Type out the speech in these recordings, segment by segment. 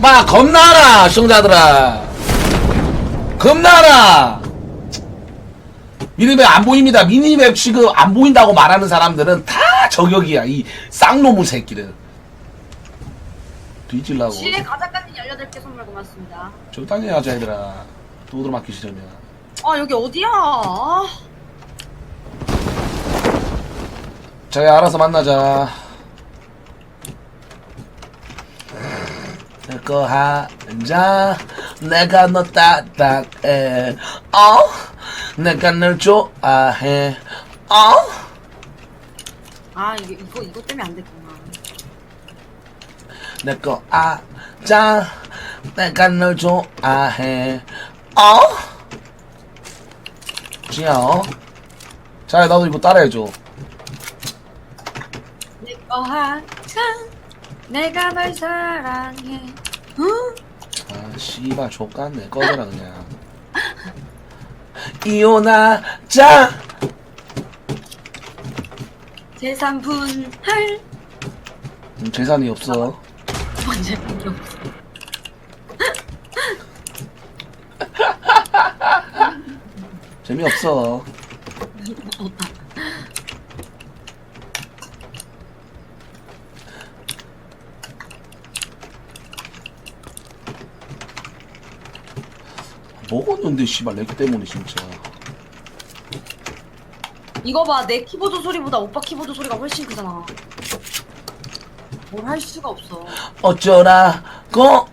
마 겁나라 시청자들아. 겁나라. 미니맵 안 보입니다. 미니맵 지금 안 보인다고 말하는 사람들은 다 저격이야 이 쌍놈의 새끼들. 뒤질라고. 지혜 가자까지 18개 선물 고맙습니다. 적당히 하자 얘들아. 도들 맞기 싫으면. 아 여기 어디야? 아, 저희 알아서 만나자 내거 하자. 내가 너 딱딱해. 어? 내가 널 좋아해. 어? 아 이게 이거 이거 때문에 안 됐구나. 내거 아자. 내가 널 좋아해. 어? 지야 어? 자 나도 이거 따라해줘. 내거 하자 내가 널 사랑해. 응? 아 씨발 족같네 꺼져라 그냥 이혼하자 재산 분할 음, 재산이 없어 먼저 필요 없어. 재미없어 먹었는데 씨발 렉 때문에 진짜 이거 봐 내 키보드 소리보다 오빠 키보드 소리가 훨씬 크잖아. 뭘 할 수가 없어. 어쩌라고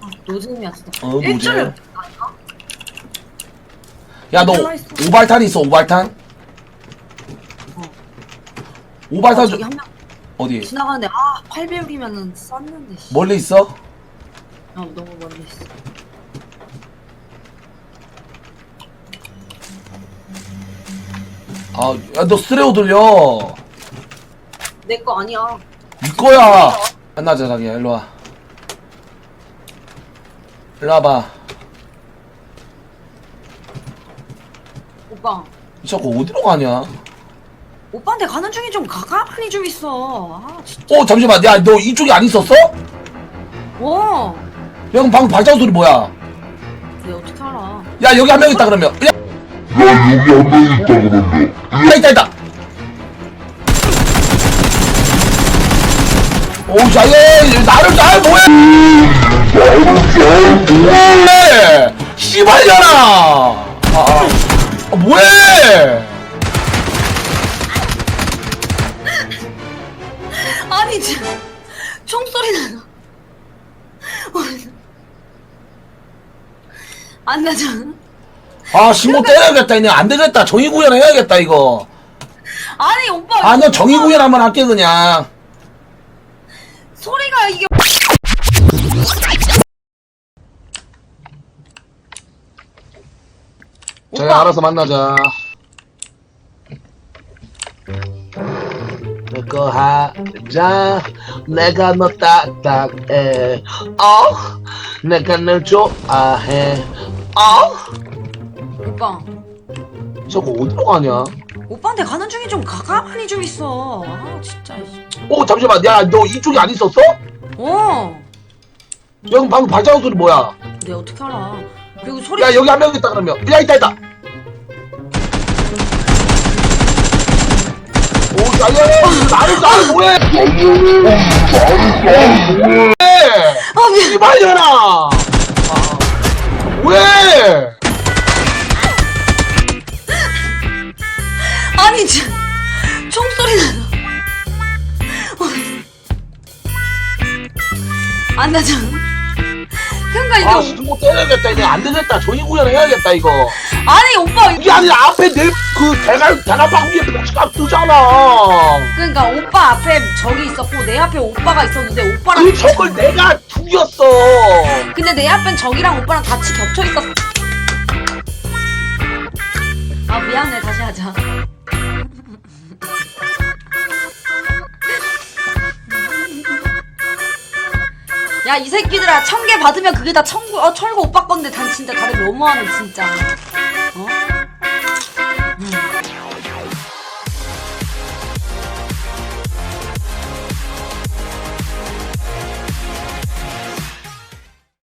아, 노잼이야 진짜. 어, 노잼. 일주일 아닌가? 야너 얼마나 있어? 오발탄 있어 오발탄? 어. 오발탄 아, 좀 저기 한 명 어디 지나가는데 아 800이면은 쌌는데 씨. 멀리 있어? 아 너무 멀리 있어. 아너 스레오 들려 내 거 아니야. 이거야 안나자 자기야 일로와 일로 와봐 오빠. 이 자꾸 어디로 가냐 오빠한테 가는 중에 좀 가만히 좀 있어. 아 진짜. 어 잠시만 야 너 이쪽에 안 있었어? 야 와. 그럼 방금 발자국 소리 뭐야 내 어떻게 알아? 야 여기 한 명 있다 그러면 야, 야 여기 한 명 있다 그러면 야 있다 있다 오자 얘 나를 날 뭐해 뭐해 씨발려나 아, 아. 아 뭐해 아니 진짜 총소리 나나. 안 나잖아. 아 신고 때려야겠다 이제 안 되겠다. 정의 구현 해야겠다 이거. 아니 오빠. 아 나 정의 구현 한번 할게 그냥. 소리가 이게. 저희 오빠. 알아서 만나자. 내거 하자. 내가 너 딱딱해. 어? 내가 널 좋아해. 어 오빠. 저거 어디로 가냐 오빠한테 가는 중에 좀 가만히 좀 있어. 아 진짜. 어 잠시만 야 너 이쪽에 안 있었어? 어. 여기 방금 발자국 소리 뭐야 내 어떻게 알아? 그리고 소리. 야 여기 한 명 있다 그러면 야 있다 있다 오 야야 나를 나를 뭐해 아 미안. 아, 왜 아니 진짜 총소리 나나. 안 나잖아. 그러니까 이게 아 오- 신고 때려야겠다 이제 안 되겠다 정의 구현 해야겠다 이거 아니 오빠 이게 아니라 앞에 내 그 대갈 대갈방 위에 표시가 뜨잖아 그러니까 오빠 앞에 적이 있었고 내 앞에 오빠가 있었는데 오빠랑 그 적을 내가 죽였어 근데 내 앞엔 적이랑 오빠랑 같이 겹쳐 있었어. 아 미안해 다시 하자. 야 이 새끼들아 천 개 받으면 그게 다 청구 어 철구 오빠 건데 단 진짜 다들 너무하네 진짜.